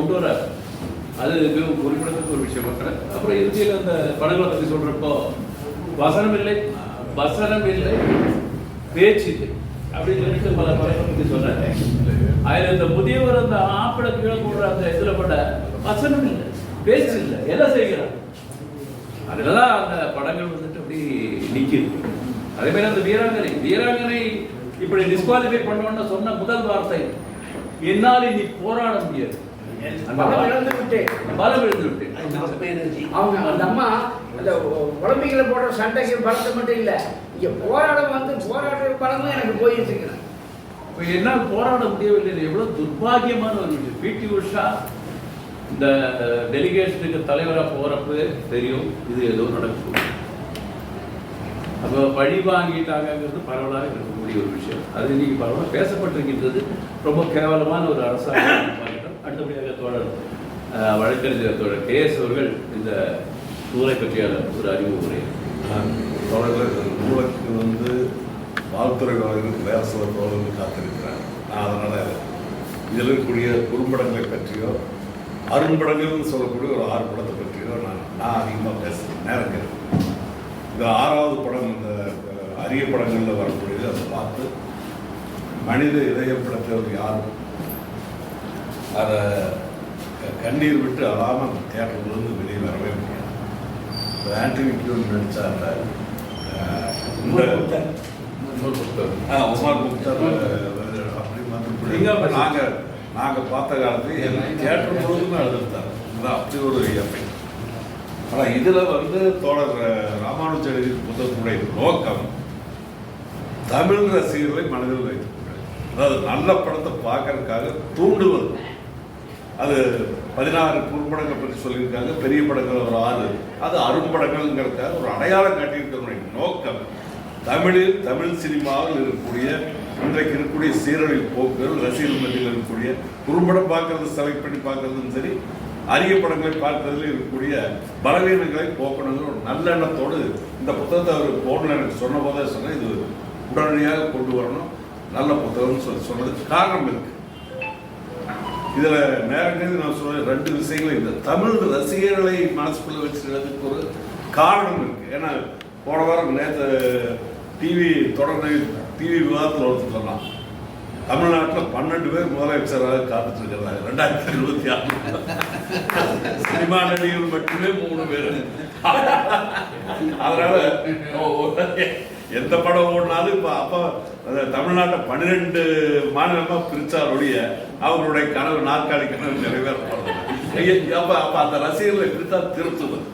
கொண்டு வராரு அது மிகவும் குறிப்பிடத்தக்க ஒரு விஷயம். மக்கள் அப்புறம் இறுதியில் அந்த படங்களை பற்றி சொல்றப்போ வசனம் இல்லை வசனம் இல்லை பேச்சு இல்லை. அப்படின்னு சொல்லிட்டு பல படங்களை பற்றி சொன்னாரு. அதில் இந்த முதியவர் அந்த ஆப்பிட கீழே போடுற அந்த இதில் பட வசனம் இல்லை பேச்சு இல்லை. எல்லாம் செய்கிறார்? அதுலதான் அந்த படங்கள் வந்துட்டு அப்படி நிற்கிது அதே மாதிரி அந்த வீராங்கனை. வீராங்கனை இப்படி டிஸ்குவாலிஃபை பண்ணோம்னு சொன்ன முதல் வார்த்தை என்னால் இனி போராட முடியாது. பலம் இழந்து விட்டேன் அவங்க அந்த அம்மா அந்த உடம்பிகளை போடுற சண்டைக்கு பலத்தை மட்டும் இல்ல. இங்க போராடம் வந்து போராடுற பலமும் எனக்கு இருக்கிறேன் இப்ப என்னால் போராட முடியவில்லை. எவ்வளவு துர்பாகியமான ஒரு விஷயம். பிடி உஷா இந்த டெலிகேஷனுக்கு தலைவரா போறப்ப தெரியும் இது ஏதோ நடக்கும். அப்போ பழி வாங்கிட்டாங்கிறது பரவலாக இருக்கக்கூடிய ஒரு விஷயம். அது இன்னைக்கு பரவலாக பேசப்பட்டிருக்கின்றது. ரொம்ப கேவலமான ஒரு அரசாங்கம். அடுத்தபடியாக தோழர் வழக்கறிஞர் தோழர் கே எஸ் அவர்கள் இந்த நூலை பற்றிய ஒரு அறிவு உரை நான் தொடர்கள் வந்து வாழ்த்துறை அவர்களுக்கு வேலை தோழர்கள் காத்திருக்கிறேன் நான் அதனால் இதில் இருக்கக்கூடிய குறும்படங்களை பற்றியோ அரும்படங்கள்னு சொல்லக்கூடிய ஒரு ஆறு படத்தை பற்றியோ நான் நான் அதிகமாக பேசுகிறேன் நேரம் இந்த ஆறாவது படம் இந்த அரிய படங்களில் வரக்கூடியது அதை பார்த்து மனித இதயம் படைத்தவர் யாரும் அதை கண்ணீர் விட்டு அழாமல் அந்த தேட்டர்லேருந்து வெளியே வரவே முடியாது. இப்போ ஆண்டனி கியூன் புத்தகம் ஆ, உமர் அஹ், அப்படி வந்து நாங்கள் நாங்கள் பார்த்த காலத்துல எல்லாம் தேட்டர் முழுவதுமே அழுதுட்டார் அப்படி ஒரு ஆனால் இதில் வந்து தோழர் ராமானுஜ எழுதி புத்தகத்துடைய நோக்கம் தமிழ் ரசிகர்களை மனதில் வைத்துக். அதாவது நல்ல படத்தை பார்க்கறதுக்காக தூண்டுவது. அது பதினாறு குறும்படங்கள் பற்றி சொல்லியிருக்காங்க பெரிய படங்கள் ஒரு ஆறு. அது அரும்படங்கள்ங்கிறதுக்காக ஒரு அடையாளம் காட்டியிருக்கிறவருடைய நோக்கம். தமிழில் தமிழ் சினிமாவில் இருக்கக்கூடிய இன்றைக்கு இருக்கக்கூடிய சீரழிவு போக்குகள் ரசிகர்கள் மத்தியில் இருக்கக்கூடிய குறும்படம் பார்க்கறது செலக்ட் பண்ணி பார்க்கறதும் சரி அரிய படங்களை பார்க்கறதுல இருக்கக்கூடிய பலவீனங்களை போக்கணுங்கிற ஒரு நல்லெண்ணத்தோடு இந்த புத்தகத்தை அவர் போடணும் எனக்கு சொன்ன போதே சொன்னேன். இது உடனடியாக கொண்டு வரணும். நல்ல புத்தகம்னு சொல்லி சொன்னதுக்கு காரணம் இருக்குது இதுல நேரடியாக நான் சொல்ல ரெண்டு விஷயங்களும் இந்த தமிழ் ரசிகர்களை மனசுக்குள்ள வச்சுக்கிறதுக்கு ஒரு காரணம் இருக்கு. ஏன்னா போன வாரம் நேற்று டிவி தொடர்ந்து டிவி விவாதத்தில் ஒருத்தர் சொன்னான் தமிழ்நாட்டில் பன்னெண்டு பேர் முதலமைச்சராக காத்துட்டு இருக்கிறாங்க ரெண்டாயிரத்தி இருபத்தி ஆறு. சினிமா நடிகர்கள் மட்டுமே மூணு பேர். அதனால எந்த படம் ஓடினாலும் இப்போ அப்போ அந்த தமிழ்நாட்டை பன்னிரெண்டு மாநிலமாக பிரித்தாருடைய அவங்களுடைய கனவு நாற்காலி கனவு நிறைவேற அப்ப அந்த ரசிகர்களை இப்படித்தான் திருத்துவது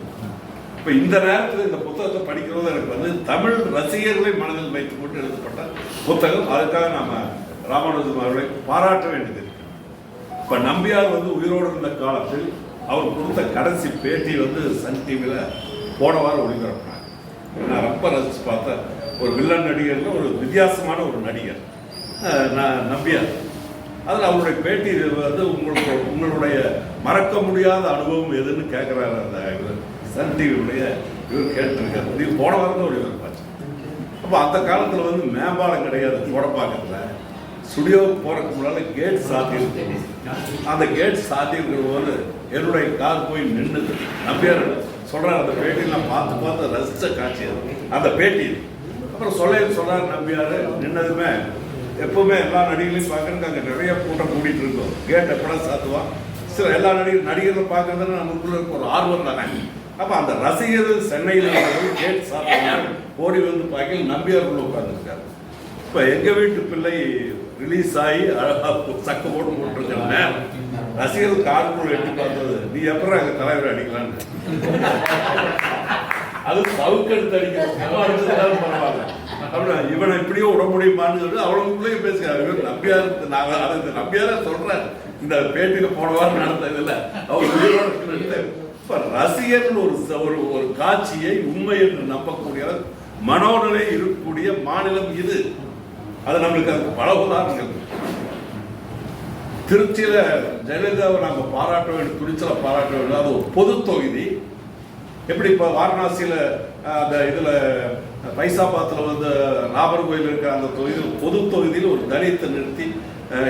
இப்ப இந்த நேரத்தில் இந்த புத்தகத்தை படிக்கிறது எனக்கு வந்து தமிழ் ரசிகர்களை மனதில் வைத்துக் கொண்டு எழுதப்பட்ட புத்தகம். அதுக்காக நாம ராமானுஜம் அவர்களை பாராட்ட வேண்டியது இருக்கு. இப்ப நம்பியார் வந்து உயிரோடு இருந்த காலத்தில் அவர் கொடுத்த கடைசி பேட்டி வந்து சன் டிவியில் போன வாரம் ஒளிபரப்பினாங்க நான் ரொம்ப ரசிச்சு பார்த்தேன். ஒரு வில்லன் நடிகர்ல ஒரு வித்தியாசமான ஒரு நடிகர். நான் நம்பியார். அதில் அவருடைய பேட்டி வந்து உங்களுக்கு உங்களுடைய மறக்க முடியாத அனுபவம் எதுன்னு கேட்குறாரு அந்த இவர். சன் டிவியுடைய இவர் கேட்டிருக்காரு. இது போன வாரம் தான் பார்த்து அப்போ அந்த காலத்தில் வந்து மேம்பாலம் கிடையாது கோடப்பாக்கத்தில். ஸ்டுடியோ போகிறதுக்கு முன்னால் கேட் சாத்தியம் அந்த கேட் சாத்தி போது என்னுடைய கார் போய் நின்றுது நம்பியார் சொல்கிறார் அந்த பேட்டியில் நான் பார்த்து பார்த்து ரசித்த காட்சி அது. அந்த பேட்டி அப்புறம் சொல்ல சொல்கிறார் நம்பியார் நின்னதுமே எப்பவுமே எல்லா நடிகர்களையும் பார்க்கறதுக்கு அங்கே நிறைய கூட்டம் கூட்டிகிட்டு இருக்கோம். கேட் எப்படா சாத்துவான் சில எல்லா நடிகர் நடிகர்களை பார்க்கறதுன்னு நமக்குள்ள இருக்க ஒரு ஆர்வம் தானே. அப்போ அந்த ரசிகர் சென்னையில் கேட் சாப்பிட்டாங்க ஓடி வந்து பார்க்க நம்பியார் உள்ள உட்காந்துருக்காரு இப்போ எங்க வீட்டு பிள்ளை ரிலீஸ் ஆகி அழகா சக்க போட்டு போட்டுருக்கேன் ரசிகர் காருக்குள்ள எட்டி பார்த்தது நீ எப்பறம் எங்க தலைவர் அடிக்கலான்னு அது சவுக்கெடுத்து அடிக்கிறது பரவாயில்ல. அப்படின்னா இவனை இப்படியோ விட முடியுமான்னு சொல்லி அவளுக்குள்ளேயும் பேசுகிறாங்க இவர் நம்பியார் நாங்கள் அதை இந்த நம்பியார சொல்றேன் இந்த பேட்டியில் போன வாரம் நடந்ததில்ல அவர் இப்போ ரசிகர்னு ரசிகர்கள் ஒரு ஒரு ஒரு காட்சியை உண்மை என்று நம்பக்கூடிய மனோநிலை இருக்கக்கூடிய மாநிலம் இது. அது நம்மளுக்கு அதுக்கு பல உதாரணங்கள். திருச்சியில ஜெயலலிதாவை நம்ம பாராட்ட வேண்டும் துணிச்சல பாராட்ட வேண்டும். அது ஒரு பொது தொகுதி. எப்படி இப்போ வாரணாசியில அந்த இதில் பைசாபாத்தில் வந்து ராமர் கோயில் இருக்கிற அந்த தொகுதியில் பொது தொகுதியில் ஒரு தலித்தை நிறுத்தி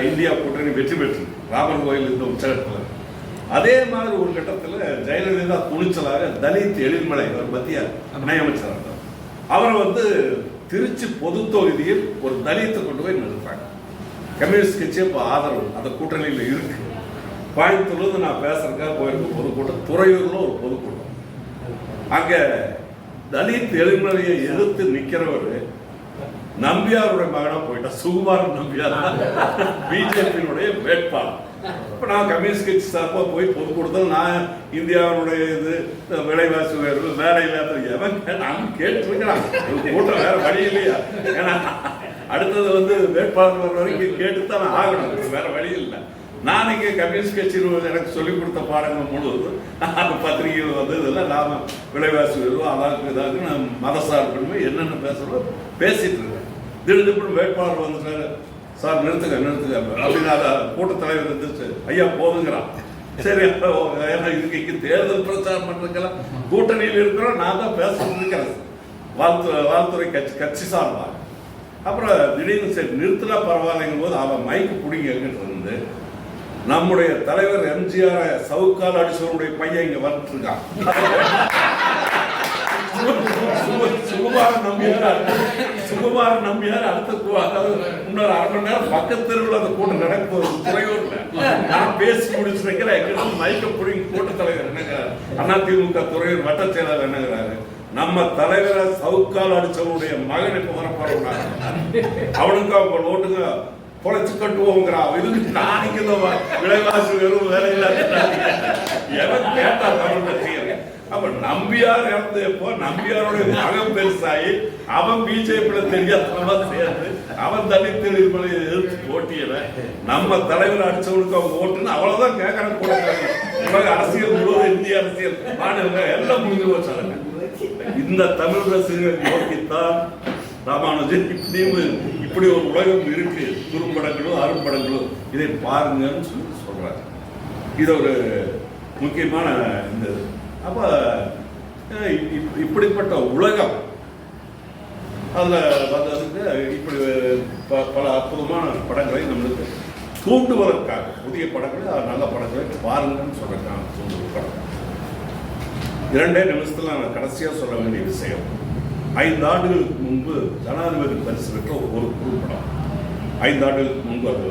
இந்தியா கூட்டணி வெற்றி பெற்று ராமர் கோயில் இந்த உச்சகத்தில் அதே மாதிரி ஒரு கட்டத்தில் ஜெயலலிதா துணிச்சலாக தலித் எழில்மலை அவர் மத்திய இணையமைச்சர் இருந்தார். அவரை வந்து திருச்சி பொது தொகுதியில் ஒரு தலித்தை கொண்டு போய் நிறுத்தாங்க கம்யூனிஸ்ட் கட்சி இப்போ ஆதரவு அந்த கூட்டணியில் இருக்கு. கோயம்புத்தூர்லேருந்து நான் பேசுறதுக்காக போயிருக்க பொதுக்கூட்டம். துறையூரில் ஒரு பொதுக்கூட்டம். அங்கே தலித் எழுமலையை எதிர்த்து நிக்கிறவர் நம்பியாருடைய மகனா போயிட்டா சுகுமாரன் நம்பியார். பிஜேபியினுடைய வேட்பாளர். இப்ப நான் கம்யூனிஸ்ட் கட்சி சார்பா போய் கொடுத்தோம் நான் இந்தியாவுடைய இது விலைவாசி உயர்வு வேலை இல்லாத எவன் நான் கேட்டுருக்கிறான். கூட்டம் வேற வழி இல்லையா? ஏன்னா அடுத்தது வந்து வேட்பாளர் வரைக்கும் கேட்டு தான் நான் ஆகணும். வேற வழி இல்லை. நான் இங்கே கம்யூனிஸ்ட் கட்சியில் எனக்கு சொல்லிக் கொடுத்த பாடங்கள் முழுவதும் அந்த பத்திரிகையில் வந்து இதெல்லாம் நாம விலைவாசி உயர்வு அதாக்கு இதாக்கு நான் மதசார்பின்மை என்னென்ன பேசுகிறோம் பேசிட்டு இருக்கேன். திடீர்னு வேட்பாளர் வந்துட்டாரு. சார் நிறுத்துங்க நிறுத்துங்க. அப்படின்னு அதை கூட்டத் தலைவர் இருந்துச்சு ஐயா போதுங்கிறான். சரி ஏன்னா இதுக்கு தேர்தல் பிரச்சாரம் பண்ணுறதுக்கெல்லாம் கூட்டணியில் இருக்கிறோம். நான் தான் பேசிட்டு இருக்கிறேன். வாழ்த்து வாழ்த்துறை கட்சி கட்சி சார்பாக. அப்புறம் திடீர்னு சரி நிறுத்தினா பரவாயில்லைங்கும் போது அவன் மைக்கு பிடிங்க இருந்து நம்முடைய தலைவர் எம்ஜிஆர் சவுக்கால் அடிச்சவருடைய பையன் இங்க வந்துட்டு இருக்கான் சுகு- சுகுமாரன் நம்பியார். சுகுமாரன் நம்பியார் அடுத்த கு- இன்னொரு அரை மணி நேரம் பக்கத்து தெருவில் அந்த கூட்டம் நடக்கும் போகுது துறையூர்ல. நான் பேசி முடிச்சிருக்கிறேன் எங்கிட்ட மைக்க புடிங்க கூட்ட தலைவர் என்னங்கிறார் அதிமுக துறையூர் வட்ட செயலாளர் என்னங்கிறாரு நம்ம தலைவரை சவுக்கால் அடிச்சவனுடைய மகன் இப்ப வரப்போறாங்க அவனுக்கு அவங்க ஓட்டுங்க பொழைச்சு கட்டுவோங்கிறான் இதுக்கு நாளைக்கு இந்த விலைவாசி வெறும் வேலை கேட்டா தமிழ் ரசிகர்கள் அப்ப நம்பியார் இறந்தப்போ நம்பியாருடைய மகன் பெருசாயி அவன் பிஜேபியில தெரியாதவமா சேர்ந்து அவன் தலித் திருமலையை எதிர்த்து போட்டியவன் நம்ம தலைவர் அடிச்சவனுக்கு அவங்க ஓட்டுன்னு அவ்வளவுதான் கேட்கணும் கொடுக்குறாங்க உலக அரசியல் முழுவதும் இந்திய அரசியல். மாநில எல்லாம் முடிஞ்சு போச்சாங்க இந்த தமிழ் ரசிகர்கள் நோக்கித்தான் ராமானுஜன் இப்படியும் இப்படி ஒரு உலகம் இருக்கு. குறும்படங்களும் அரும்படங்களும் இதை பாருங்கன்னு சொல்லி சொல்றாரு இது ஒரு முக்கியமான இந்த அப்போ அப்ப அஹ், இப்- இப்படிப்பட்ட உலகம். அதில் வந்ததுக்கு இப்படி ப- பல அற்புதமான படங்களை நம்மளுக்கு தூண்டுவதற்காக புதிய படங்களை நல்ல படங்களை பாருங்கன்னு சொல்றதுக்கான தூண்டுதல் படம். இரண்டே நிமிஷத்துல நான் கடைசியா சொல்ல வேண்டிய விஷயம். ஐந்து ஆண்டுகளுக்கு முன்பு ஜனாதிபதி பரிசு பெற்ற ஒரு குறுப்படம் ஐந்து ஆண்டுகளுக்கு முன்பு அது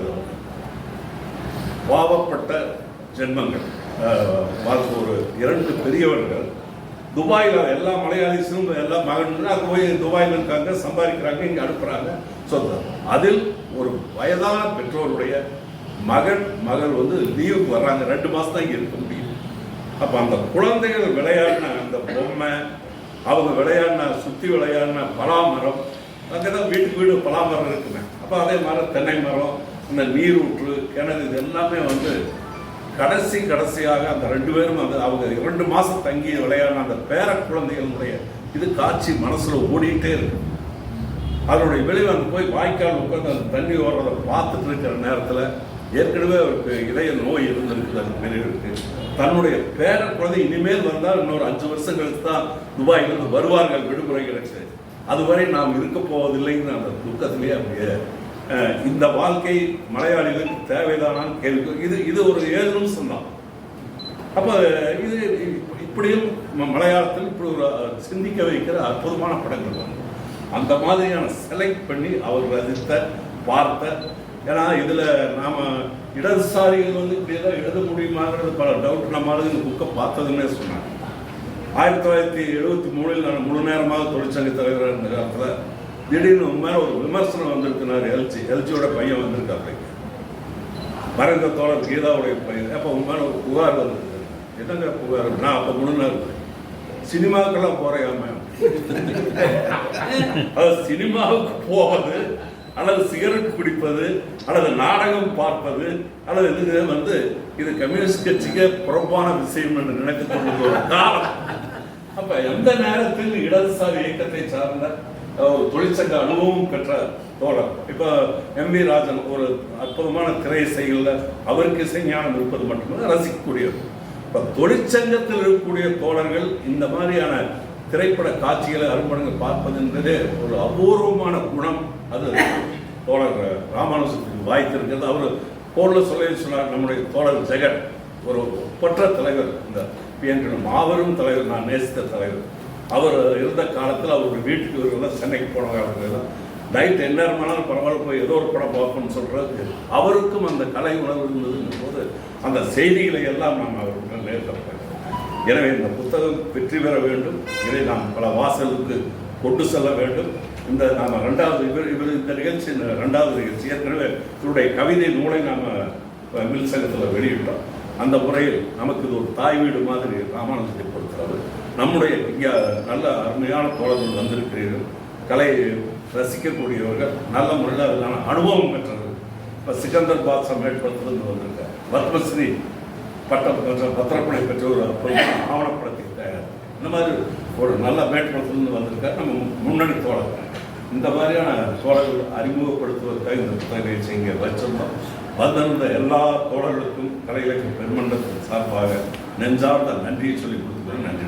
பாவப்பட்ட ஜென்மங்கள். ஒரு இரண்டு பெரியவர்கள். துபாயில் எல்லா மலையாளிஸும் எல்லா மகன் அங்கே போய் துபாயில் இருக்காங்க சம்பாதிக்கிறாங்க இங்கே அனுப்புகிறாங்க சொந்தம் அதில் ஒரு வயதான பெற்றோருடைய மகன் மகள் வந்து லீவுக்கு வர்றாங்க. ரெண்டு மாதம் தான் இங்கே இருக்க முடியும் அப்போ அந்த குழந்தைகள் விளையாடின அந்த பொம்மை அவங்க விளையாடின சுற்றி விளையாடின பலாமரம் அங்கதான் வீட்டுக்கு வீடு பலாமரம் இருக்குங்க அப்போ அதே மாதிரி தென்னை மரம் இந்த நீரூற்று கிணறு இது எல்லாமே வந்து கடைசி கடைசியாக அந்த ரெண்டு பேரும் அந்த அவங்க இரண்டு மாதம் தங்கி விளையாடின அந்த பேர குழந்தைகளுடைய இது காட்சி மனசில் ஓடிக்கிட்டே இருக்கு. அதனுடைய விளைவு அங்கே போய் வாய்க்கால் உட்காந்து அந்த தண்ணி ஓடுறதை பார்த்துட்டு இருக்கிற நேரத்தில் ஏற்கனவே அவருக்கு இதய நோய் இருந்திருக்குது மேலே பெரியவருக்கு தன்னுடைய பேர குழந்தை இனிமேல் வந்தால் இன்னொரு அஞ்சு வருஷம் கழித்து தான் துபாயிலிருந்து வருவார்கள் விடுமுறைகளுக்கு அதுவரை நாம் இருக்க போவதில்லைங்கிற அந்த துக்கத்திலேயே அப்படியே இந்த வாழ்க்கை மலையாளிகளுக்கு தேவைதானான்னு கேள்வி. இது இது ஒரு ஏழு நிமிஷம் தான் அப்போ இது இப்படியும் மலையாளத்தில் இப்படி ஒரு சிந்திக்க வைக்கிற அற்புதமான படங்கள் அந்த மாதிரியான செலக்ட் பண்ணி அவர் ரசித்த பார்த்த ஏன்னா இதுல நாம இடதுசாரிகள் வந்து இப்படி எல்லாம் எழுத முடியுமாங்கிறது பல டவுட் நம்ம இந்த புக்கை பார்த்ததுன்னே சொன்னாங்க. ஆயிரத்தி தொள்ளாயிரத்தி எழுபத்தி மூணில் நான் முழு நேரமாக தொழிற்சங்க தலைவராக இருந்த காலத்தில் திடீர்னு மேல ஒரு விமர்சனம் வந்திருக்கிறார் எல்ஜி. எல்ஜியோட பையன் வந்திருக்காரு மறைந்த தோழர் கீதாவுடைய பையன். அப்போ உன் மேல ஒரு புகார் வந்திருக்கு. என்னங்க புகார்? நான் அப்போ முழு நேரம் சினிமாவுக்கெல்லாம் போறையாம அது சினிமாவுக்கு போவது அல்லது சிகரெட் குடிப்பது அல்லது நாடகம் பார்ப்பது அல்லது இது வந்து இது கம்யூனிஸ்ட் கட்சிக்கு புறம்பான விஷயம் என்று நினைத்துக் கொண்டு ஒரு காலம். அப்ப எந்த நேரத்தில் இடதுசாரி இயக்கத்தை சார்ந்த தொழிற்சங்க அனுபவம் பெற்ற தோழர் இப்போ எம் வி ராஜன் ஒரு அற்புதமான திரை இசைகளில் அவருக்கு இசை ஞானம் இருப்பது மட்டுமல்ல ரசிக்கக்கூடியவர். இப்போ தொழிற்சங்கத்தில் இருக்கக்கூடிய தோழர்கள் இந்த மாதிரியான திரைப்பட காட்சிகளை அரும்படங்கள் பார்ப்பது என்பதே ஒரு அபூர்வமான குணம். அது தோழர் ராமானுஜத்துக்கு வாய்த்திருக்கிறது அவர் போர்ல சொல்லி சொன்னார் நம்முடைய தோழர் ஜெகன் ஒரு ஒப்பற்ற தலைவர். இந்த பிஎன்கே மாபெரும் தலைவர் நான் நேசித்த தலைவர். அவர் இருந்த காலத்தில் அவருடைய வீட்டுக்கு இவர்கள் சென்னைக்கு போனவங்க அவர்கள் நைட் என்ன இருந்தாலும் பரவாயில்ல போய் ஏதோ ஒரு படம் பார்ப்போம்னு சொல்கிறது அவருக்கும் அந்த கலை உணர்வு இருந்ததுங்கும் போது அந்த செய்திகளை எல்லாம் நாம் அவர்கள் நேரில் எனவே இந்த புத்தகம் வெற்றி பெற வேண்டும். இதை நாம் பல வாசலுக்கு கொண்டு செல்ல வேண்டும். இந்த நாம் ரெண்டாவது இவர் இவர் இந்த நிகழ்ச்சி இந்த ரெண்டாவது நிகழ்ச்சி. ஏற்கனவே இவருடைய கவிதை நூலை நாம் அஹ், மில் சங்கத்தில் வெளியிட்டோம். அந்த முறையில் நமக்கு இது ஒரு தாய் வீடு மாதிரி ராமானந்தத்தை கொடுக்கிறது. நம்முடைய இங்கே நல்ல அருமையான தோழர்கள் வந்திருக்கிறீர்கள். கலை ரசிக்கக்கூடியவர்கள் நல்ல முறையில் அதுக்கான அனுபவம் பெற்றது. இப்போ சிக்கந்தர் பாத்சா மேற்படுத்துறது வந்திருக்கார் பத்மஸ்ரீ பட்டம் பெற்ற பத்திரப்படை பெற்ற ஒரு ஆவணப்படத்தை இந்த மாதிரி ஒரு நல்ல மேற்படத்திலிருந்து வந்திருக்கார் நம்ம முன்னணி தோழர்கள். இந்த மாதிரியான தோழர்கள் அறிமுகப்படுத்துவதற்காக இந்த புத்தக நிகழ்ச்சி இங்கே வச்சிருந்தோம் வந்திருந்த எல்லா தோழர்களுக்கும் கலை இலக்கிய பெருமண்டலத்தின் சார்பாக நெஞ்சார்ந்த நன்றியை சொல்லி கொடுத்துக்கிறேன் நன்றி.